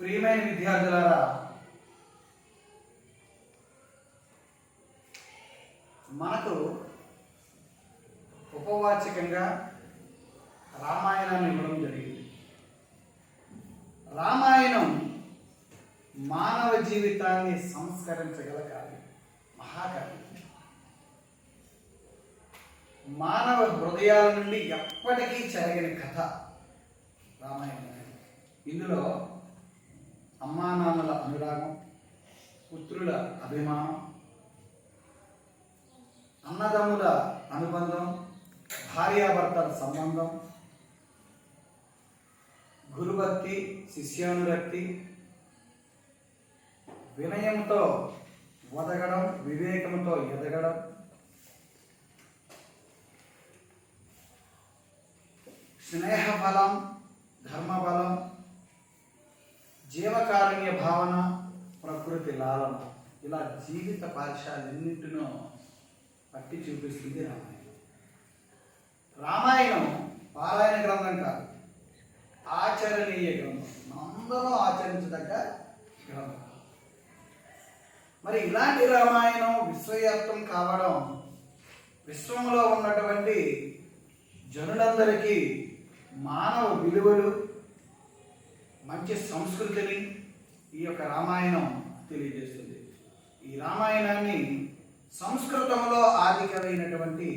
ప్రియమైన విద్యార్థులారా మనకు ఉపవాచకంగా రామాయణాన్ని ఇవ్వడం జరిగింది. రామాయణం మానవ జీవితాన్ని సంస్కరించగల కావ్యం మహాకావ్యం మానవ హృదయాల నుండి ఎప్పటికీ చెరగని కథ రామాయణం. ఇందులో అమ్మా నాన్నల అనురాగం పుత్రుల అభిమానం అన్నదమ్ముల అనుబంధం భార్యాభర్తల సంబంధం గురుభక్తి శిష్యానురక్తి వినయంతో వదగడం వివేకంతో ఎదగడం స్నేహబలం లాలన ఇలా జీవిత పాఠశాలన్నింటినో పట్టి చూపిస్తుంది రామాయణం. రామాయణం పారాయణ గ్రంథం కాదు ఆచరణీయ గ్రంథం. అందరూ ఆచరించదగ్గ గ్రంథం. మరి ఇలాంటి రామాయణం విశ్వవ్యాప్తం కావడం విశ్వంలో ఉన్నటువంటి జనులందరికీ మానవ విలువలు మంచి సంస్కృతిని ఈ యొక్క రామాయణం తెలియజేస్తుంది. ఈ రామాయణాన్ని సంస్కృతంలో ఆధికమైనటువంటి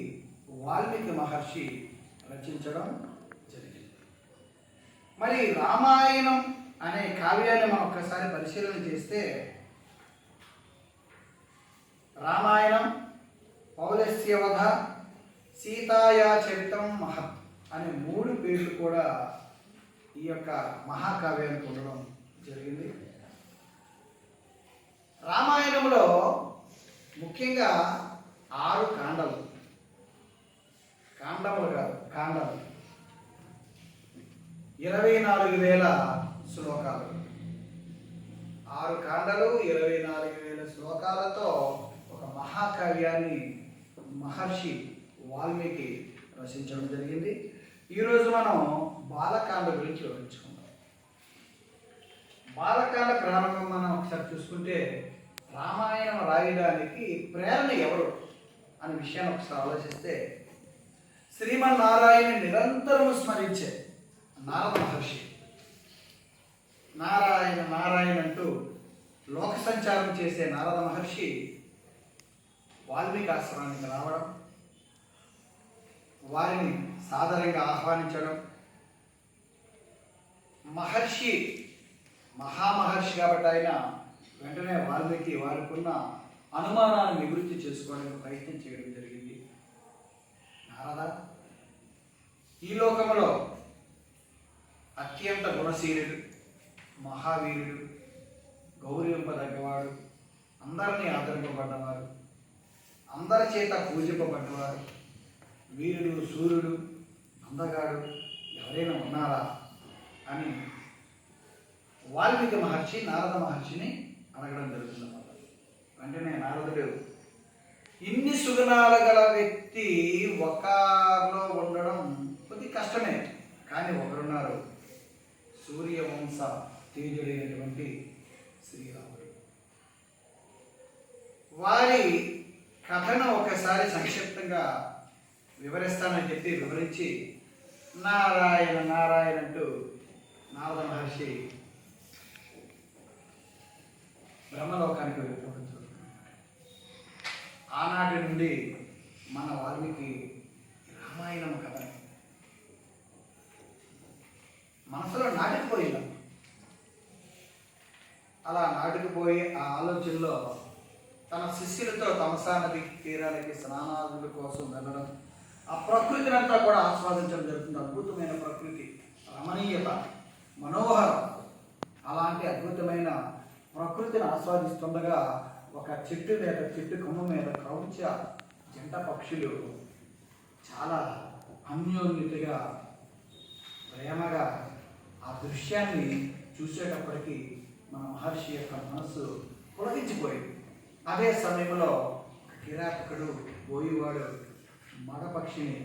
వాల్మీకి మహర్షి రచించడం జరిగింది. మరి రామాయణం అనే కావ్యాన్ని మనం ఒక్కసారి పరిశీలన చేస్తే రామాయణం పౌలస్యవధ సీతాయా చరితం మహత్ అనే మూడు పేర్లు కూడా ఈ యొక్క మహాకావ్యానికి ఉండడం జరిగింది. రామాయణంలో ముఖ్యంగా ఆరు కాండలు. కాండములు కాదు కాండలు. ఇరవై నాలుగు వేల శ్లోకాలు. ఆరు కాండలు ఇరవై నాలుగు వేల శ్లోకాలతో ఒక మహాకావ్యాన్ని మహర్షి వాల్మీకి రచించడం జరిగింది. ఈరోజు మనం బాలకాండ గురించి వివరించుకుందాం. బాలకాండ ప్రారంభం మనం ఒకసారి చూసుకుంటే రామాయణం రాయడానికి ప్రేరణ ఎవరు అనే విషయాన్ని ఒకసారి ఆలోచిస్తే శ్రీమన్నారాయణ నిరంతరం స్మరించే నారద మహర్షి. నారాయణ నారాయణ అంటూ లోక సంచారం చేసే నారద మహర్షి వాల్మీకి ఆశ్రమానికి రావడం వారిని సాదరంగా ఆహ్వానించడం మహర్షి మహామహర్షి కాబట్టి ఆయన వెంటనే వాల్మీకి వారికున్న అనుమానాన్ని నివృత్తి చేసుకోవడానికి ప్రయత్నం చేయడం జరిగింది. నారద ఈ లోకంలో అత్యంత గుణశీలుడు మహావీరుడు గౌరవింపదగ్గవాడు అందరినీ ఆదరింపబడ్డవారు అందరి చేత పూజింపబడ్డవారు వీరుడు సూర్యుడు అందగాడు ఎవరైనా ఉన్నారా అని వాల్మీకి మహర్షి నారద మహర్షిని అడగడం జరుగుతుందన్నమాట వెంటనే నారదుడు ఇన్ని సుగుణాలు గల వ్యక్తి ఒకరిలో ఉండడం కొద్ది కష్టమే. కానీ ఒకరున్నారు. సూర్యవంశ తేజుడైనటువంటి శ్రీరాముడు. వారి కథను ఒకసారి సంక్షిప్తంగా వివరిస్తానని చెప్పి వివరించి నారాయణ నారాయణ అంటూ నారద మహర్షి బ్రహ్మలోకానికి వెళ్ళిపోవడం జరుగుతుంది. ఆనాటి నుండి మన వాల్మీకి రామాయణం కథ. మనసులో నాటుకుపోయింది అలా నాటుకుపోయి ఆ ఆలోచనలో తన శిష్యులతో తమసా నది తీరాలకి స్నానాదుల కోసం వెళ్ళడం ఆ ప్రకృతిని అంతా కూడా ఆస్వాదించడం జరుగుతుంది. అద్భుతమైన ప్రకృతి రమణీయత మనోహరం అలాంటి అద్భుతమైన ప్రకృతిని ఆస్వాదిస్తుండగా ఒక చెట్టు మీద చెట్టు కొమ్మ మీద క్రౌంచ జంట పక్షులు చాలా అన్యోన్యతగా ప్రేమగా ఆ దృశ్యాన్ని చూసేటప్పటికీ మన మహర్షి యొక్క మనస్సు పులకించిపోయింది. అదే సమయంలో కిరాటకుడు పోయేవాడు పోయివాడు మగపక్షిని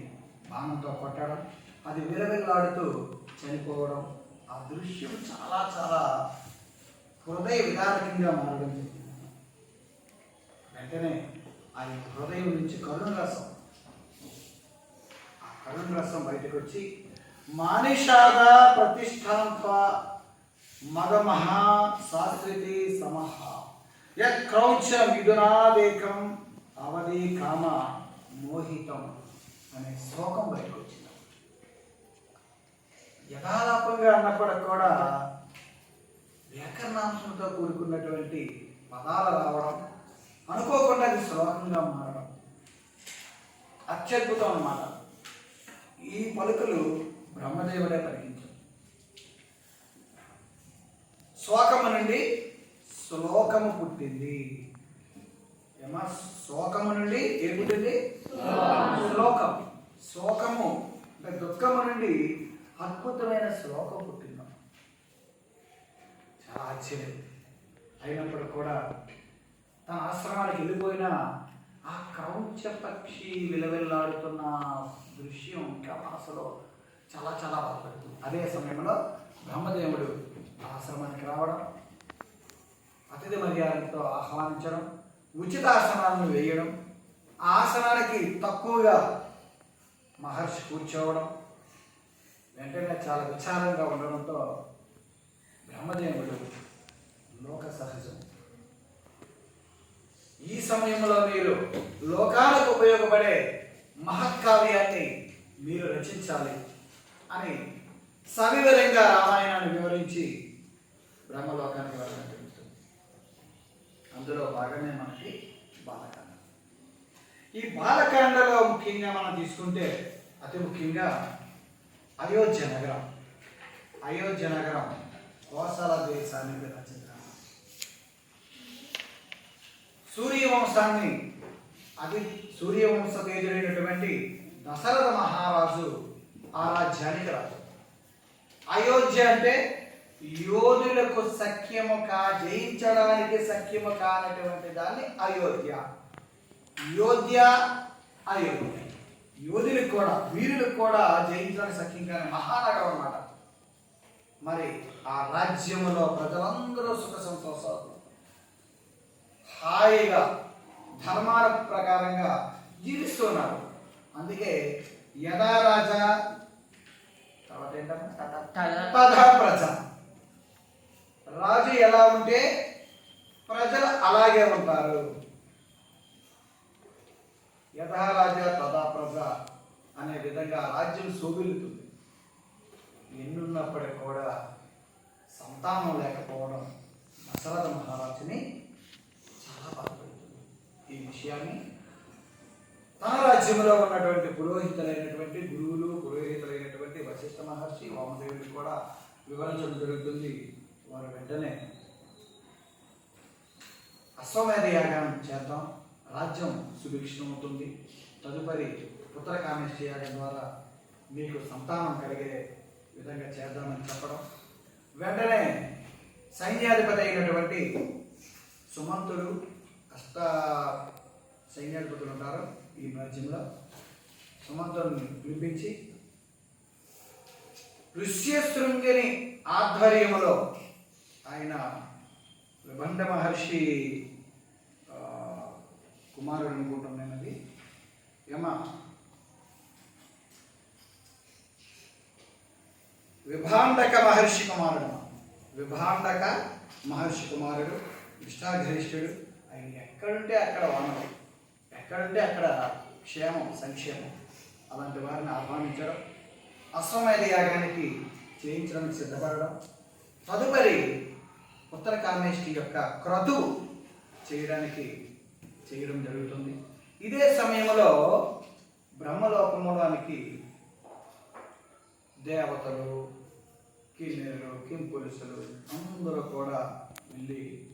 బాణంతో కొట్టడం అది విరవిలాడుతూ చనిపోవడం ఆ దృశ్యం చాలా చాలా హృదయ విదారకంగా మారడం జరిగింది. వెంటనే ఆయన హృదయం నుంచి కరుణ రసం ఆ కరుణ రసం బయటకు వచ్చి మానిషాద ప్రతిష్టాంప మగమహా శాస్త్రితి సమహ యక్రౌచ మిథునాదేకం అవధి కామ మోహితం అనే శ్లోకం బయటకు వచ్చింది యథాలాపంగా అన్నప్పటికి కూడా వ్యాకరణాంశంతో కూడుకున్నటువంటి పదాలు రావడం అనుకోకుండా అది శ్లోకంగా మారడం. అత్యద్భుతం అన్నమాట. ఈ పలుకులు బ్రహ్మదేవుడే పలికించారు శోకము నుండి శ్లోకము పుట్టింది. ఏమా? శోకము నుండి ఏం పుట్టింది? శ్లోకం శోకము అంటే దుఃఖము నుండి అద్భుతమైన శ్లోకం పుట్టింది. చాలా ఆశ్చర్యం అయినప్పుడు కూడా తన ఆశ్రమానికి వెళ్ళిపోయిన ఆ క్రౌంచ పక్షి విలవిల్లాడుతున్న దృశ్యం ఇంకా మనసులో చాలా చాలా బాధపడుతుంది. అదే సమయంలో బ్రహ్మదేవుడు ఆశ్రమానికి రావడం అతిథి మర్యాదలతో ఆహ్వానించడం ఉచిత ఆసనాలను వేయడం ఆ ఆసనానికి తక్కువగా మహర్షి కూర్చోవడం వెంటనే చాలా విచారంగా ఉండడంతో బ్రహ్మదేవుడు లోక సహజం. ఈ సమయంలో మీరు లోకాలకు ఉపయోగపడే మహత్కావ్యాన్ని మీరు రచించాలి అని సవివరంగా రామాయణాన్ని వివరించి బ్రహ్మలోకానికి వెళ్ళడం జరుగుతుంది. అందులో భాగమే మనకి బాలకాండ. ఈ బాలకాండలో ముఖ్యంగా మనం తీసుకుంటే అతి ముఖ్యంగా అయోధ్య నగరం. అయోధ్య నగరం కోసల దేశానికి రచించిన. సూర్యవంశాన్ని అది సూర్యవంశ తేజుడైనటువంటి దశరథ మహారాజు ఆ రాజ్యానికి రాజు. అయోధ్య అంటే యోధులకు సఖ్యము కా జయించడానికి సఖ్యము కానటువంటి దాన్ని అయోధ్య. యోధ్య అయోధ్య. యోధులకు కూడా వీరులకు కూడా జయించడానికి సఖ్యం కానీ మహానగరం అన్నమాట. మరి ఆ రాజ్యములో ప్రజలందరూ సుఖ సంతోషాలు. హాయిగా ధర్మాల ప్రకారంగా జీవిస్తున్నారు. అందుకే యదా రాజా తర్వాత ఏంటమ్మా? ప్రజ. రాజు ఎలా ఉంటే ప్రజలు అలాగే ఉంటారు. యథా రాజా ప్రజ అనే విధంగా రాజ్యం శోభిల్లుతుంది. ఎన్నున్నప్పటికీ కూడా సంతానం లేకపోవడం దశరథ మహారాజుని చాలా బాధపడుతుంది. ఈ విషయాన్ని తన రాజ్యంలో ఉన్నటువంటి పురోహితులైనటువంటి గురువులు పురోహితులైనటువంటి వశిష్ఠ మహర్షి వామదేవుడికి కూడా వివరించడం జరుగుతుంది. వారు వెంటనే అశ్వమేధ యాగం చేద్దాం. రాజ్యం సుభిక్షమవుతుంది తదుపరి పుత్రకామేష్టి యాగం ద్వారా మీకు సంతానం కలిగే విధంగా చేద్దామని చెప్పడం. వెంటనే సైన్యాధిపతి అయినటువంటి సుమంతుడు అష్ట సైన్యాధిపతులు ఉంటారు ఈ రాజ్యంలో సుమంతుడిని పిలిపించి ఋష్యశృంగిని ఆధ్వర్యంలో ఆయన విభండ మహర్షి కుమారుడు అనుకుంటున్నాను అది యమ విభాండక మహర్షి కుమారుడు. విభాండక మహర్షి కుమారుడు ఇష్టాగరిష్ఠుడు ఆయన ఎక్కడుంటే అక్కడ వానరు ఎక్కడుంటే అక్కడ క్షేమం సంక్షేమం. అలాంటి వారిని ఆహ్వానించడం అశ్వమేధ యాగానికి చేయించడానికి సిద్ధపడడం. తదుపరి ఉత్తర కామేష్టి యొక్క క్రతువు చేయడానికి చేయడం జరుగుతుంది. ఇదే సమయంలో బ్రహ్మలోకములోనికి దేవతలు కిన్నెలు కింపురుషులు అందరూ కూడా వెళ్ళి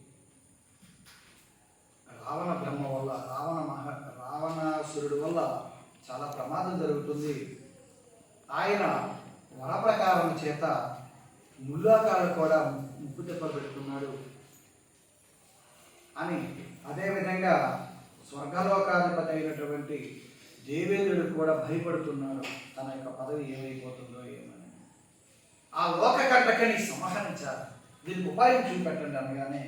రావణ బ్రహ్మ వల్ల రావణ మహ రావణాసురుడు వల్ల చాలా ప్రమాదం జరుగుతుంది. ఆయన వరప్రకారం చేత ముల్లాకాలు కూడా ముప్పు తెప్ప పెడుతున్నాడు. అని అదేవిధంగా స్వర్గలోకాధిపతి అయినటువంటి దేవేంద్రుడు కూడా భయపడుతున్నాడు తన యొక్క పదవి ఏమైపోతుందో ఏమని. ఆ లోకకంటకని సంహరించాలి దీనికి ఉపాయం చూపెట్టండి అనగానే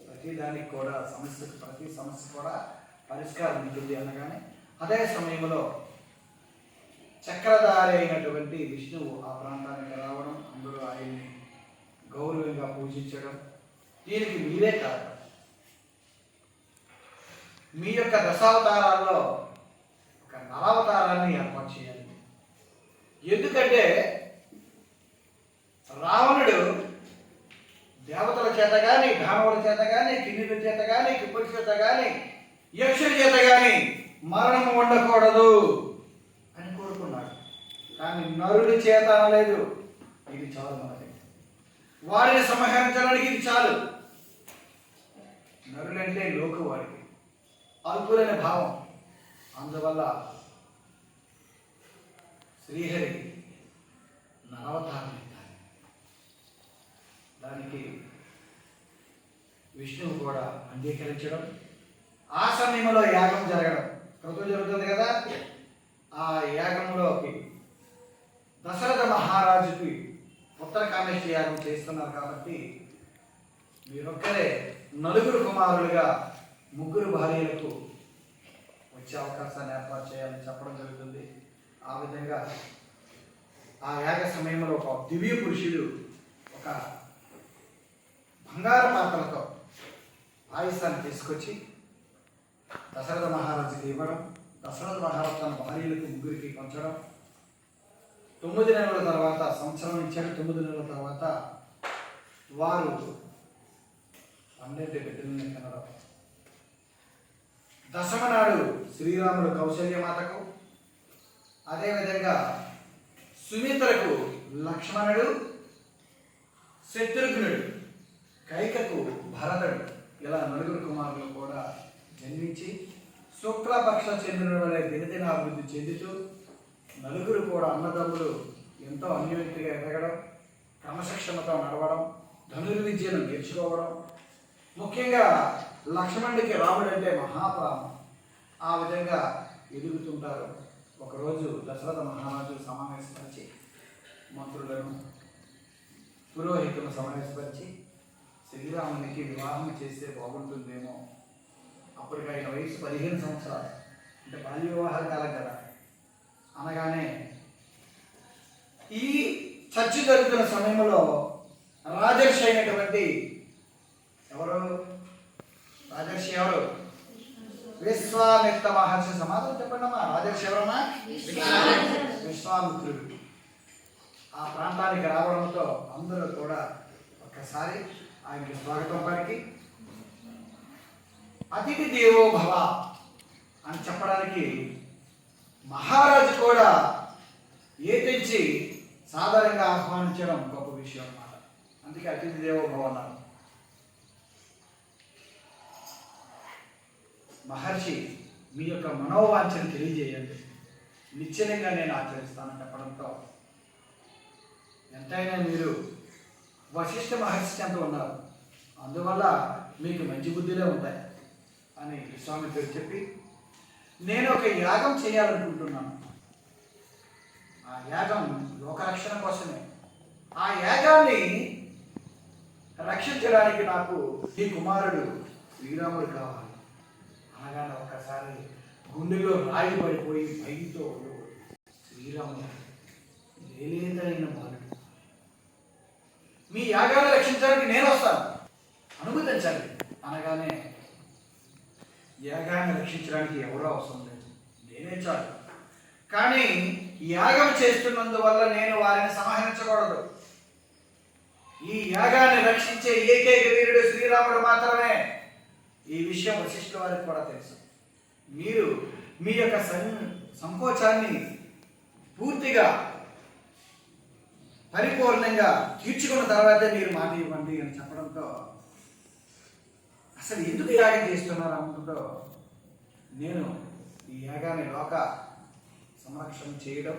ప్రతి దానికి కూడా సమస్యకు ప్రతి సమస్య కూడా పరిష్కారం ఉంటుంది అనగానే అదే సమయంలో చక్రధారి అయినటువంటి విష్ణువు ఆ ప్రాంతానికి రావడం అందరూ ఆయన్ని గౌరవంగా పూజించడం దీనికి మీరే కారణం మీ యొక్క దశావతారాల్లో ఒక నరావతారాన్ని ఏర్పాటు చేయాలి. ఎందుకంటే రావణుడు దేవతల చేత కానీ దానవుల చేత కానీ కిన్నుల చేత కానీ కిప్పుల చేత కానీ యక్షుల చేత కానీ మరణం ఉండకూడదు అని కోరుకున్నాడు. కానీ నరుడి చేత అనలేదు. ఇది చాలు మనకి. వారిని సంహరించడానికి ఇది చాలు. నరుడంటే లోకు వాడికి అల్పులనే భావం. అందువల్ల శ్రీహరి నరవతారం ఎత్తాలి. దానికి విష్ణువు కూడా అంగీకరించడం ఆ సమయంలో యాగం జరగడం. క్రతువు జరుగుతుంది కదా? ఆ యాగంలోకి దశరథ మహారాజుకి ఉత్తర కామేశ్వర యాగం చేస్తున్నారు కాబట్టి మీరొక్కరే నలుగురు కుమారులుగా ముగ్గురు భార్యలకు వచ్చే అవకాశాన్ని ఏర్పాటు చేయాలని చెప్పడం జరుగుతుంది. ఆ విధంగా ఆ యాగ సమయంలో ఒక దివ్య పురుషుడు ఒక బంగారు పాత్రతో ఆయుష్యాన్ని తీసుకొచ్చి దశరథ మహారాజుకి ఇవ్వడం దశరథ మహారాజు తన భార్యలకు ముగ్గురికి పంచడం. తొమ్మిది నెలల తర్వాత సంవత్సరం ఇచ్చారు తొమ్మిది నెలల తర్వాత వారు పన్నెండు బిడ్డలని కనడం. దశమ నాడు శ్రీరాముడు కౌశల్యమాతకు అదేవిధంగా సుమిత్రకు లక్ష్మణుడు శత్రుఘ్నుడు కైకకు భరతుడు ఇలా నలుగురు కుమారులు కూడా జన్మించి శుక్లపక్ష చంద్రుని వలె దినదిన అభివృద్ధి చెందుతూ నలుగురు కూడా అన్నదమ్ములు ఎంతో అన్యోన్యతగా ఎదగడం క్రమశిక్షణతో నడవడం ధనుర్విద్యను నేర్చుకోవడం. ముఖ్యంగా లక్ష్మణుడికి రాముడు అంటే మహాప్రామం ఆ విధంగా ఎదుగుతుంటారు. ఒకరోజు దశరథ మహారాజు సమావేశపరిచి మంత్రులను పురోహితులను సమావేశపరిచి శ్రీరామునికి వివాహం చేస్తే బాగుంటుందేమో. అప్పటికి ఆయన వయసు పదిహేను సంవత్సరాలు. అంటే బాల్య వివాహ కాలం కదా. అనగానే ఈ చర్చి జరుగుతున్న సమయంలో రాజర్షి అయినటువంటి ఎవరు? రాజర్షి ఎవరు? విశ్వామిత్ర మహర్షి సమాధానం చెప్పండి అమ్మా రాజర్షి ఎవరమ్మా విశ్వామిత్రుడు. ఆ ప్రాంతానికి రావడంతో అందరూ కూడా ఒక్కసారి ఆయనకి స్వాగతం పలికి. అతిథి దేవో భవ అని చెప్పడానికి మహారాజు కూడా ఏ తెచ్చి సాధారణంగా ఆహ్వానించడం గొప్ప విషయం అన్నమాట. అందుకే అతిథి దేవో భవ అన్నారు. మహర్షి మీ యొక్క మనోవాంఛను తెలియజేయండి. నిశ్చయంగా నేను ఆచరిస్తాను చెప్పడంతో ఎంతైనా మీరు వశిష్ఠ మహర్షి చెంత ఉన్నారు. అందువల్ల మీకు మంచి బుద్ధిలే ఉంటాయి అని స్వామి పేరు చెప్పి నేను ఒక యాగం చేయాలనుకుంటున్నాను. ఆ యాగం లోకరక్షణ కోసమే. ఆ యాగాన్ని రక్షించడానికి నాకు ఈ కుమారుడు శ్రీరాముడు కావాలి. అనగానే ఒకసారి గుండెలో రాయి పడిపోయి భయంతో శ్రీరాముడు లేలేదైన బాలుడు. మీ యాగాన్ని రక్షించడానికి నేను వస్తాను. అనుమతించండి. అనగానే యాగాన్ని రక్షించడానికి ఎవరో అవసరం లేదు. నేనే చాలు. కానీ యాగం చేస్తున్నందువల్ల నేను వారిని సంహరించకూడదు. ఈ యాగాన్ని రక్షించే ఏకైక వీరుడు శ్రీరాముడు మాత్రమే. ఈ విషయం వశిష్ఠ వారికి కూడా తెలుసు. మీరు మీ యొక్క సం సంకోచాన్ని పూర్తిగా పరిపూర్ణంగా తీర్చుకున్న తర్వాతే మీరు మాట ఇవ్వండి అని చెప్పడంతో అసలు ఎందుకు యాగం చేస్తున్నారు అనుకుంటూ నేను ఈ యాగాన్ని లోక సంరక్షణ చేయడం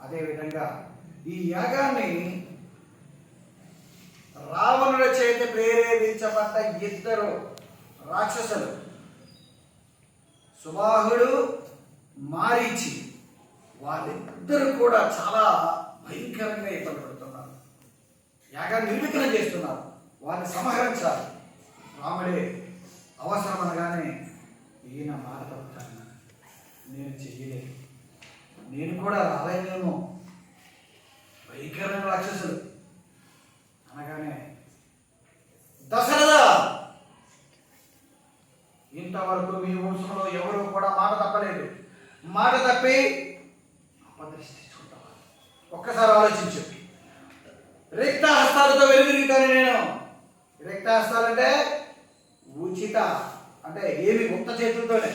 అదేవిధంగా ఈ యాగాన్ని రావణుల చేత ప్రేరేపించబడ్డ ఇద్దరు రాక్షసులు. సుబాహుడు మారీచి వాళ్ళిద్దరూ కూడా చాలా భయంకరంగా ఇబ్బంది పడుతున్నారు యాగాన్ని నిర్విఘ్నం చేస్తున్నారు. వారిని సంహరించాలి. రాముడే అవసరం అనగానే ఈయన మాట నేను చెయ్యలేదు. నేను కూడా రాలేనేమో. భయంకరమైన రాక్షసులు. అనగానే దశరథ! ఇంతవరకు మీ వంశంలో ఎవరు కూడా మాట తప్పలేదు. మాట తప్పి అపదృష్టించుకుంటావా ఒక్కసారి ఆలోచించు. రిక్త హస్తాలతో వెలుగుతాను నేను. రిక్త హస్తాలంటే ఉచిత అంటే ఏమి ఉత్త చేతులతోనే.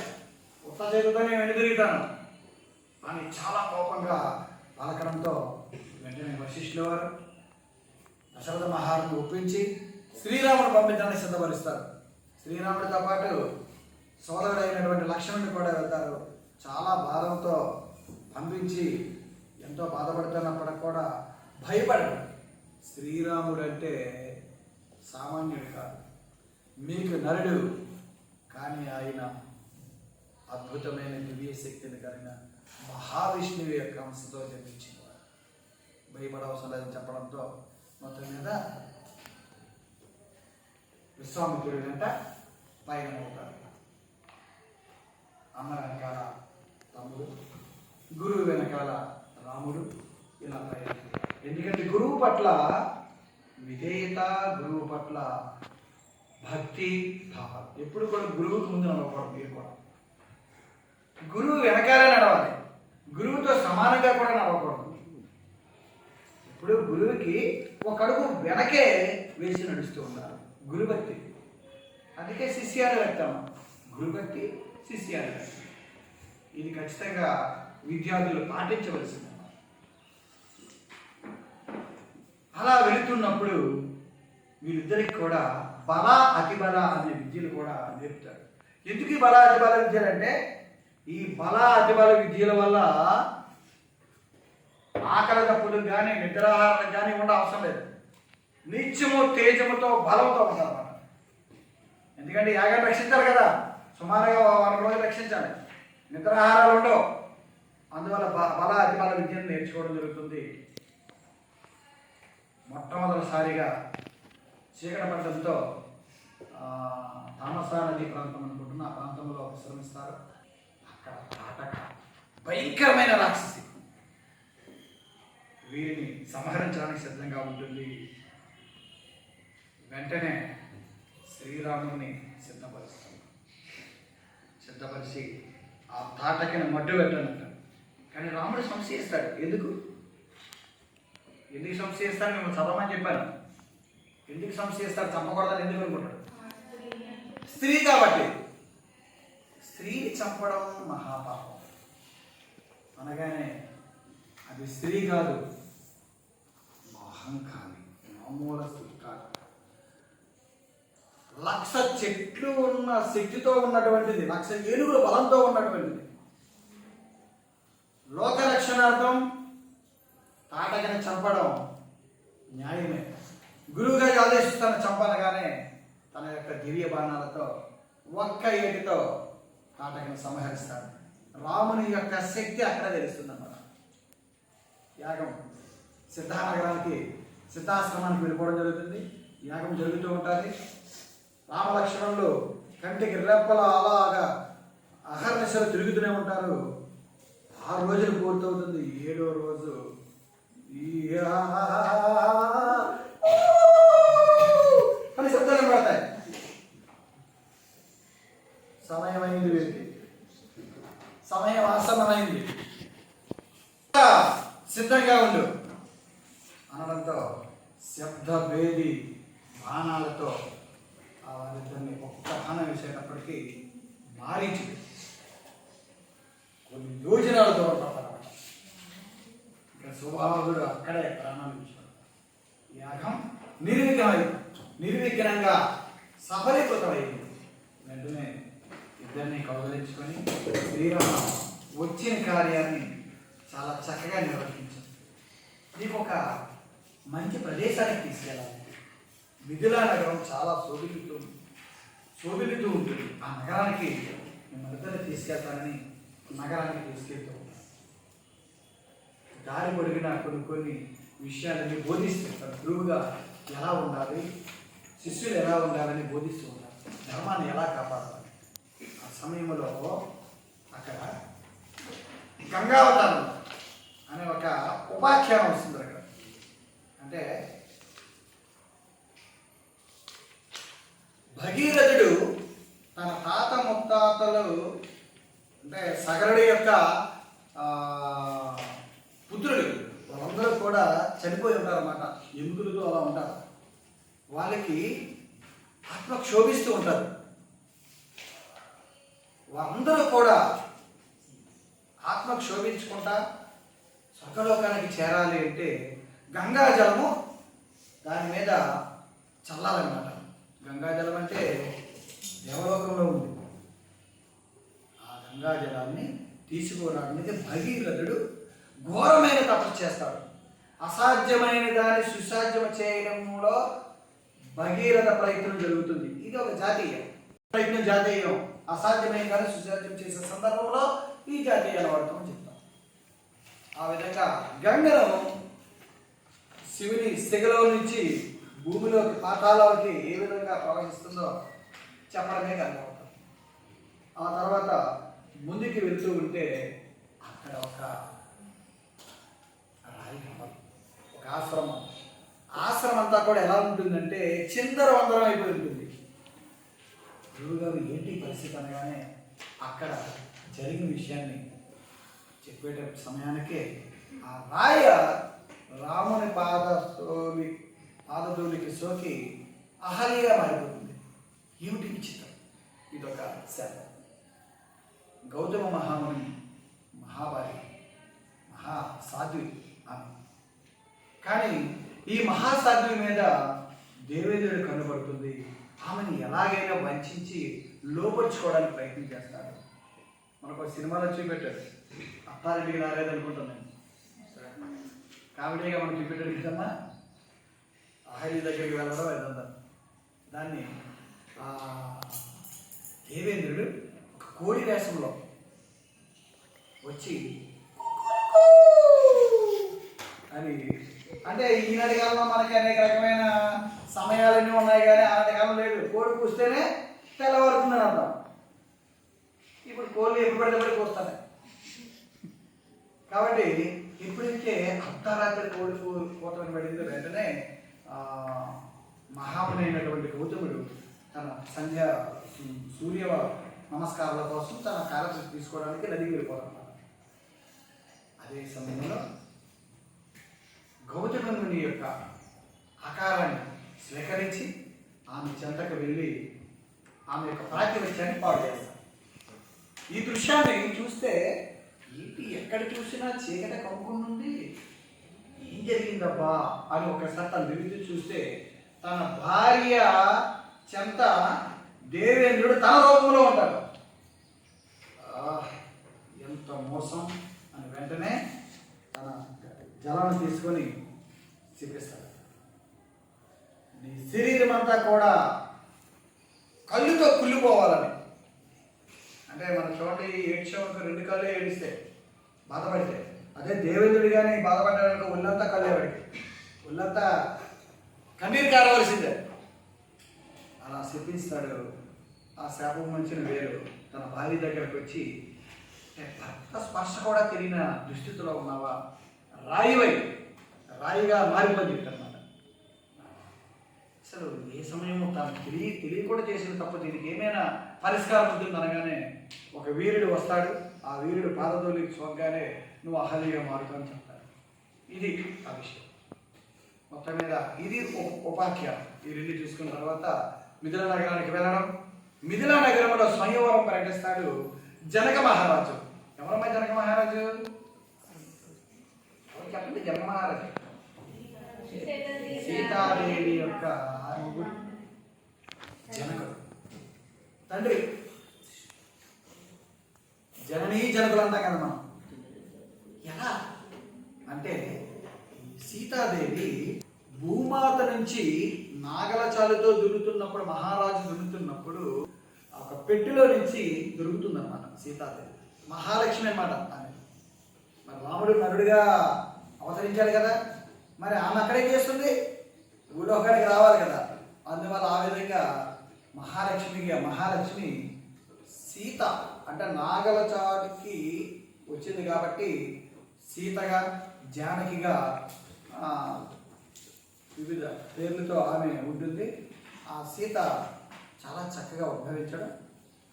ఉత్త చేతులతోనే వెనుదిరుగుతాను అని చాలా కోపంగా పలకడంతో వెంటనే వశిష్ఠుల వారు దశరథ మహారాజు ఒప్పించి శ్రీరాముడు పంపించడానికి సిద్ధపరుస్తారు. శ్రీరాముడితో పాటు సోదరుడైనటువంటి లక్ష్మణుడు కూడా వెళ్తారు. చాలా బాధంతో పంపించి ఎంతో బాధపడుతున్నప్పటికి కూడా భయపడరు. శ్రీరాముడు అంటే సామాన్యుడు కాదు. మీకు నరుడు కానీ ఆయన అద్భుతమైన దివ్య శక్తిని కలిగిన మహావిష్ణువు యొక్క అంశతో జన్మించినవాడు భయపడవసరం లేదని చెప్పడంతో మొత్తం మీద విశ్వామిత్రుడు వెంట పైన అవుతారు అమ్మ వెనకాల తమ్ముడు గురువు వెనకాల రాముడు ఇలా పైన ఎందుకంటే గురువు పట్ల విధేయత గురువు పట్ల భక్తి భావం ఎప్పుడు కూడా గురువుకు ముందు నడవకూడదు మీరు కూడా. గురువు వెనకాలే నడవాలి. గురువుతో సమానంగా కూడా నడవకూడదు. ఇప్పుడు గురువుకి ఒక అడుగు వెనకే వేసి నడుస్తూ ఉండాలి. గురుభక్తి. అందుకే శిష్యాలు వ్యక్తం గురుభక్తి శిష్యాలు ఇది ఖచ్చితంగా విద్యార్థులు పాటించవలసింది. అలా వెళుతున్నప్పుడు వీరిద్దరికి కూడా బల అతిబల అనే విద్యలు కూడా నేర్పుతారు. ఎందుకు ఈ బల అతిబల విద్యలు అంటే ఈ బల అతిబల విద్యల వల్ల ఆకలి తప్పులకు కానీ నిద్రాహారాలకు కానీ ఉండ అవసరం లేదు. నిత్యము తేజముతో బలంతో ఉంటారు ఎందుకంటే యాగం రక్షించాలి కదా. సుమారుగా వారం రోజులు రక్షించాలి. నిద్రాహారాలు ఉండవు. అందువల్ల బ- బల అతిబల విద్యను నేర్చుకోవడం జరుగుతుంది. మొట్టమొదటిసారిగా చీకట పడ్డంతో తామసా నది ప్రాంతం అనుకుంటున్న. ఆ ప్రాంతంలో విశ్రమిస్తారు అక్కడ తాటక భయంకరమైన రాక్షసి. వీరిని సంహరించడానికి సిద్ధంగా ఉంటుంది. వెంటనే శ్రీరాముని సిద్ధపరుస్తాను సిద్ధపరిచి ఆ తాటకిని మడ్డు పెట్టనంటాడు కానీ రాముడు సంశయిస్తాడు. ఎందుకు? ఎందుకు సంశయిస్తాడు? మేము చదవమని చెప్పాను. ఎందుకు సంశయిస్తాడు? చంపకూడదని ఎందుకు అనుకుంటాడు? స్త్రీ కాబట్టి. స్త్రీని చంపడం మహాపాపం. అనగానే అది స్త్రీ కాదు మహంకారి మామూలు స్త్రీ. లక్ష చెట్లు ఉన్న శక్తితో ఉన్నటువంటిది లక్ష ఏనుగుల బలంతో ఉన్నటువంటిది. లోక రక్షణార్థం తాటకని చంపడం న్యాయమే. గురువుగారి ఆదేశిస్తాను చంపనగానే తన యొక్క దివ్య బాణాలతో ఒక్క ఏటితో తాటకని సంహరిస్తాడు. రాముని యొక్క శక్తి అక్కడ తెలుస్తుందన్నమాట. యాగం సిద్ధానగరానికి సిద్ధాశ్రమానికి వెళ్ళిపోవడం జరుగుతుంది. యాగం జరుగుతూ ఉంటుంది. రామలక్ష్మణులు కంటికి రెప్పల అలాగా అహర్నిశలు తిరుగుతూనే ఉంటారు ఆరు రోజులు పూర్తవుతుంది ఏడో రోజు ఈ అని శబ్దాలు పడతాయి సమయమైంది వీరికి సమయం ఆసన్నమైంది సిద్ధంగా ఉండు అనడంతో శబ్ద వేది బాణాలతో ఆ ఒక్క బాణం వేసేటప్పటికీ మారించి కొన్ని యోజనాలు దూరం పడతారన్నమాట ఇక్కడ అక్కడే ప్రాణాలు యాగం నిర్విఘ్నమై నిర్విఘ్నంగా సఫలీకృతమైంది. వెంటనే ఇద్దరిని కౌగలించుకొని శ్రీరామ వచ్చిన కార్యాన్ని చాలా చక్కగా నిర్వహించారు నీకు ఒక మంచి ప్రదేశానికి తీసుకెళ్ళాలి. మిథిలా నగరం చాలా శోభిల్లుతూ శోభిల్లుతూ ఉంటుంది. ఆ నగరానికి మిమ్మల్ని తీసుకెళ్తానని నగరానికి తీసుకెళ్తూ ఉంటాను. దారి పొడిగిన కొన్ని కొన్ని విషయాలని బోధిస్తుంటారు. గురువుగా ఎలా ఉండాలి? శిష్యులు ఎలా ఉండాలని బోధిస్తూ ఉంటారు. ధర్మాన్ని ఎలా కాపాడాలి? ఆ సమయంలో అక్కడ గంగావతారం అనే ఒక ఉపాఖ్యానం వస్తుంది అక్కడ. అంటే భగీరథుడు తన తాత ముత్తాతలు అంటే సగరుడు యొక్క పుత్రుడు వాళ్ళందరూ కూడా చనిపోయి ఉంటారు అన్నమాట అలా ఉంటారు. వాళ్ళకి ఆత్మ క్షోభిస్తూ ఉంటారు. వాళ్ళందరూ కూడా ఆత్మ క్షోభించుకుంటా స్వర్గలోకానికి చేరాలి అంటే గంగా జలము దాని మీద చల్లాలన్నమాట. గంగా జలం అంటే దేవలోకంలో ఉంది. ఆ గంగాజలాన్ని తీసుకురావడానికి భగీరథుడు ఘోరమైన తపస్సు చేస్తాడు. అసాధ్యమైన దాన్ని సుసాధ్యం చేయడంలో భగీరథ ప్రయత్నం జరుగుతుంది. ఇది ఒక జాతీయం. ప్రయత్నం జాతీయం. అసాధ్యమైన దాన్ని సుసాధ్యం చేసే సందర్భంలో ఈ జాతీయాల అలవాటు చెప్తాం. ఆ విధంగా గంగను శివుని సెగలో నుంచి భూమిలోకి పాతాలలోకి ఏ విధంగా ప్రవహిస్తుందో చెప్పడమే గంగవతం ఆ తర్వాత ముందుకి వెళ్తూ ఉంటే అక్కడ ఒక రాయి ఒక ఆశ్రమం. ఆశ్రమం అంతా కూడా ఎలా ఉంటుందంటే చిందర వందరం అయిపోయి ఉంటుంది. గురువుగారు ఏంటి పరిస్థితి అనగానే అక్కడ జరిగిన విషయాన్ని చెప్పేట సమయానికే ఆ రాయ రాముని పాదతోలి పాదధూలికి సోకి అహల్యగా మారిపోతుంది. ఏమిటి విచిత్రం? ఇదొక శాపం గౌతమ మహాముని మహాభారి మహా సాధ్వి ఆమె. కానీ ఈ మహాసాధ్వి మీద దేవేంద్రుడు కనబడుతుంది ఆమెను ఎలాగైనా వంచి లోపరుచుకోవడానికి ప్రయత్నం చేస్తాడు. మనకు ఒక సినిమాలో చూపెట్టారు అత్తారెడ్డికి రాలేదనుకుంటున్నాను కామెడీగా మనం చూపెట్టాడు కదమ్మా? అహల్య దగ్గరికి వెళ్ళడం ఇదంతా. దాన్ని దేవేంద్రుడు ఒక కోడి వేషంలో వచ్చి అని అంటే ఈనాటి కాలంలో మనకి అనేక రకమైన సమయాలన్నీ ఉన్నాయి కానీ ఆనాటి కాలం లేదు. కోడి కూస్తేనే తెల్లవారుతుందని అంటాం ఇప్పుడు కోళ్ళు ఎప్పుడు పడితే పడి కూస్తాయి కాబట్టి ఎప్పుడైతే అర్ధరాత్రి కోడి కూ- కూతని వెంటనే మహాబలైనటువంటి గౌతముడు తన సంధ్య సూర్య నమస్కారాల కోసం తన కాలకృతి తీసుకోవడానికి నదికి వెళ్ళిపోతాడు. అదే సమయంలో గౌతముని యొక్క ఆకారాన్ని స్వీకరించి ఆమె చెంతకు వెళ్ళి ఆమె యొక్క ప్రాతినిధ్యాన్ని పాడు చేస్తాడు. ఈ దృశ్యాన్ని చూస్తే ఏంటి ఎక్కడ చూసినా చీకట కమ్ముకుంటుంది ఏం జరిగిందబ్బా అని ఒకసారి తను తిరిగి చూస్తే తన భార్య చెంత దేవేంద్రుడు తన రూపంలో ఉంటాడు. ఎంత మోసం అని వెంటనే తన జలాన్ని తీసుకొని చూపిస్తాడు నీ శరీరం అంతా కూడా కళ్ళుతో కుళ్ళిపోవాలని. అంటే మనం చూడండి ఏడ్చేవాళ్ళకి రెండు కళ్ళు ఏడిస్తే బాధపడితే అదే దేవేంద్రుడు కానీ బాధపడ్డాడు ఒళ్ళంతా కళ్ళేవాడికి ఒళ్ళంతా కన్నీరు కారవలసిందే. అలా శపిస్తాడు ఆ శాపం మంచిన వేరు తన భార్య దగ్గరకు వచ్చి భర్త స్పర్శ కూడా తెలియని దుస్థితిలో ఉన్నావా? రాయివై. రాయిగా మారిపోయి చెప్తారన్నమాట అసలు ఏ సమయము తను తెలియ తెలియకుండా చేసిన తప్ప దీనికి ఏమైనా పరిష్కారం ఉంటుంది అనగానే ఒక వీరుడు వస్తాడు. ఆ వీరుడు పాదతోలికి చూడగానే నువ్వు అహల్యగా అని చెప్తాడు ఇది ఆ విషయం. మొత్తం మీద ఇది ఉపాఖ్యానం. ఈ రెండు చూసుకున్న తర్వాత మిథుల నగరానికి వెళ్ళడం. మిథిల నగరంలో స్వయంవరం పర్యటిస్తాడు జనక మహారాజు. ఎవరమ్మా జనక మహారాజు? చెప్పండి? జనక మహారాజు. సీతాదేవి యొక్క జనకుడు తండ్రి. జననీ జనకులు అంటాం కదా మనం. ఎలా? అంటే సీతాదేవి భూమాత నుంచి నాగల చాలుతో దున్నుతున్నప్పుడు మహారాజు దున్నుతున్నప్పుడు ఒక పెట్టులో నుంచి దొరుకుతుందన్నమాట సీతాదేవి. మహాలక్ష్మి అన్నమాట ఆమె. మరి రాముడు నరుడిగా అవతరించాడు కదా. మరి ఆమె అక్కడే చేస్తుంది? భూలోకానికి రావాలి కదా. అందువల్ల ఆ విధంగా మహాలక్ష్మిగా మహాలక్ష్మి సీత అంటే నాగల చాటుకి వచ్చింది కాబట్టి సీతగా జానకిగా వివిధ పేర్లతో ఆమె ఉంటుంది. ఆ సీత చాలా చక్కగా ఉద్భవించడం.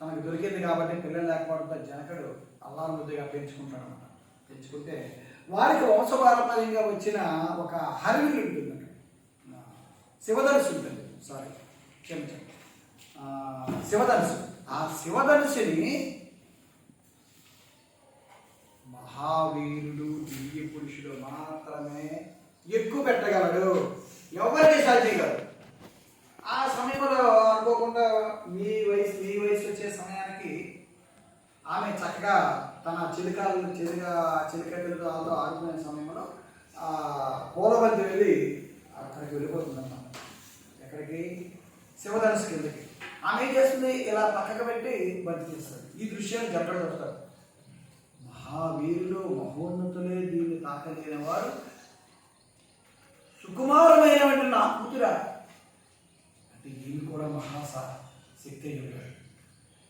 తనకు దొరికింది కాబట్టి పిల్లలు లేకపోవడంతో జనకుడు అల్లారుముద్దుగా పెంచుకుంటాడు అనమాట పెంచుకుంటే వారికి వంశపారంపర్యంగా వచ్చిన ఒక హరిణి ఉంటుంది శివధనుసు ఉంటుంది. సారీ క్షమించండి. ఆ, శివధనుసు. ఆ శివధనుసుని మహావీరుడు దివ్య పురుషుడు మాత్రమే ఎక్కువ పెట్టగలడు. ఎవరికి సాధ్యం కాదు ఆ సమయంలో అనుకోకుండా మీ వయసు మీ వయసు వచ్చే సమయానికి ఆమె చక్కగా తన చిలుకలు చిలుక చిలుకలతో ఆడుకునే సమయంలో పూలబంతి వెళ్ళి అక్కడికి వెళ్ళిపోతుందన్నమాట. ఎక్కడికి? శివధనుసు కిందకి. ఆమె ఏం చేస్తుంది? ఇలా పక్కకు పెట్టి బంతి చేస్తుంది ఈ దృశ్యాన్ని జరగడం చూస్తారు. మహావీరులు మహోన్నతులే దీన్ని తాకలేని వారు. సుకుమారమైనటువంటి నా కూతురా. అంటే ఈయన కూడా మహాసా శక్తి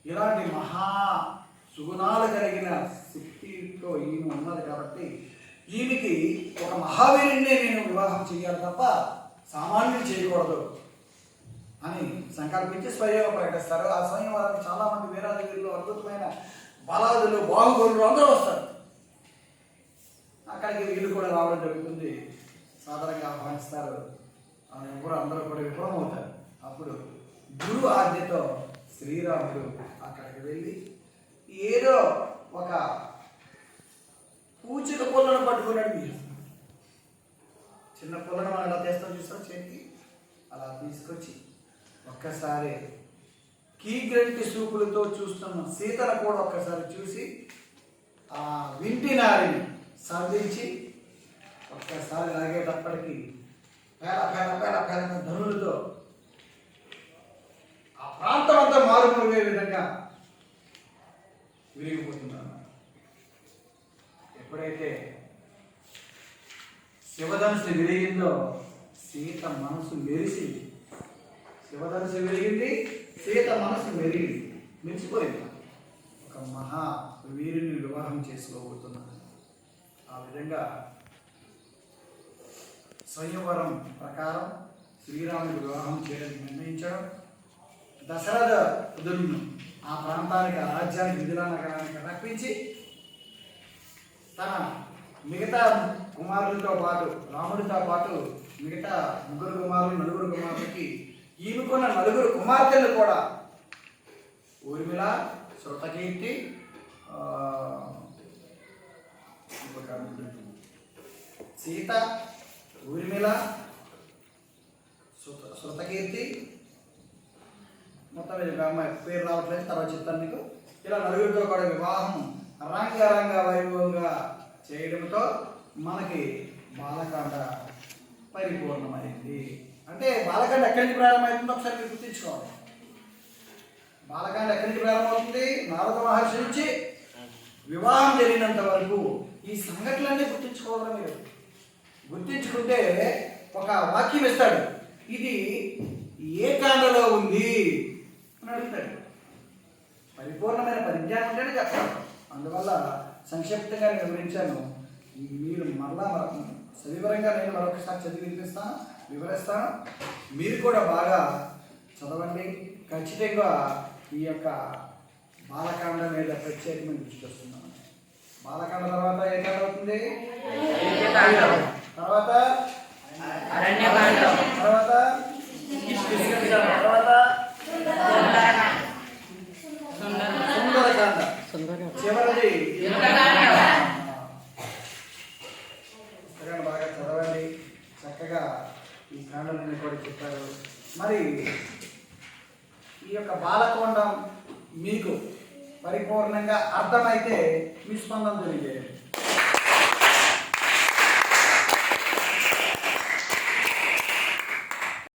ఇలాంటి మహా సుగుణాలు కలిగిన శక్తితో ఈయన ఉన్నది కాబట్టి ఈయనకి ఒక మహావీరుణ్ణి నేను వివాహం చేయాలి తప్ప సామాన్యులు చేయకూడదు అని సంకల్పించి స్వయం ప్రకటిస్తారు. ఆ స్వయంవరానికి చాలామంది మంది వీరాది అద్భుతమైన బలాదులు బాహుబలులు అందరూ వస్తారు. అక్కడికి వీళ్ళు కూడా రావడం జరుగుతుంది. సాధారణంగా ఆహ్వానిస్తారు. ఆ ఎవరు అందరూ కూడా విఫలం అవుతారు. అప్పుడు గురు ఆజ్ఞతో శ్రీరాముడు అక్కడికి వెళ్ళి ఏదో ఒక పూచిక పుల్లను పట్టుకున్నాడు మీరు చిన్న పుల్లను మనం ఎలా తీస్తాం చూస్తాం చేతికి? అలా తీసుకొచ్చి ఒక్కసారి కీగ్రంటి సూపులతో చూస్తున్న సీతను కూడా ఒక్కసారి చూసి ఆ వింటి నారిని సంధించి ఒక్కసారి లాగేటప్పటికీ పేల పేల పేల పేల ధనులతో ఆ ప్రాంతం అంతా మారుమోగే విధంగా విరిగిపోతున్నాను ఎప్పుడైతే శివధనుసు విరిగిందో సీత మనసు మెరిసి శివధనుసు విరిగింది సీత మనసు మెరిగి మెరిచిపోయింది ఒక మహా వీరుని వివాహం చేసుకోబోతున్నాను ఆ విధంగా స్వయంవరం ప్రకారం శ్రీరాముడు వివాహం చేయడానికి నిర్ణయించడం. దశరథ ఉదరును ఆ ప్రాంతానికి ఆ రాజ్యానికి మిథిలా నగరానికి రప్పించి తన మిగతా కుమారులతో పాటు రాముడితో పాటు మిగతా ముగ్గురు కుమారులు నలుగురు కుమారులకి ఈమెకున్న నలుగురు కుమార్తెలు కూడా. ఊర్మిళ శృతకీర్తి సీత ఊర్మిళ శృత శృతకీర్తి మొత్తం ఇది అమ్మాయి పేరు రావట్లేదు తర్వాత చెప్తాను మీకు. ఇలా నలుగురితో కూడా వివాహం రంగరంగ వైభవంగా చేయడంతో మనకి బాలకాండ పరిపూర్ణమైంది. అంటే బాలకాండ ఎక్కడి నుంచి ప్రారంభమవుతుందో ఒకసారి మీరు గుర్తించుకోవాలి. బాలకాండ ఎక్కడి నుంచి ప్రారంభమవుతుంది? నారద మహర్షి నుంచి వివాహం జరిగినంత వరకు ఈ సంఘటనలన్నీ గుర్తించుకోవాలి మీరు? గుర్తించుకుంటే ఒక వాక్యం ఇస్తాడు. ఇది ఏ కాండలో ఉంది అని అడుగుతాడు. పరిపూర్ణమైన పరిజ్ఞానం ఉంటేనే చెప్తాను అందువల్ల సంక్షిప్తంగా నేను వివరించాను. మీరు మరలా మరొక సవివరంగా నేను మరొకసారి చదివి వినిపిస్తాను. వివరిస్తాను మీరు కూడా బాగా చదవండి. ఖచ్చితంగా ఈ యొక్క బాలకాండ మీద ప్రత్యేకమైన దృష్టి వస్తున్నాను బాలకాండ తర్వాత ఏ కాండ అవుతుంది? తర్వాత. తర్వాత? తర్వాత? చివరిది పుస్తకాన్ని బాగా చదవండి చక్కగా ఈ కూడా చెప్పారు. మరి ఈ యొక్క బాలకొండం మీకు పరిపూర్ణంగా అర్థమైతే మీ స్పందన తెలియజేయండి.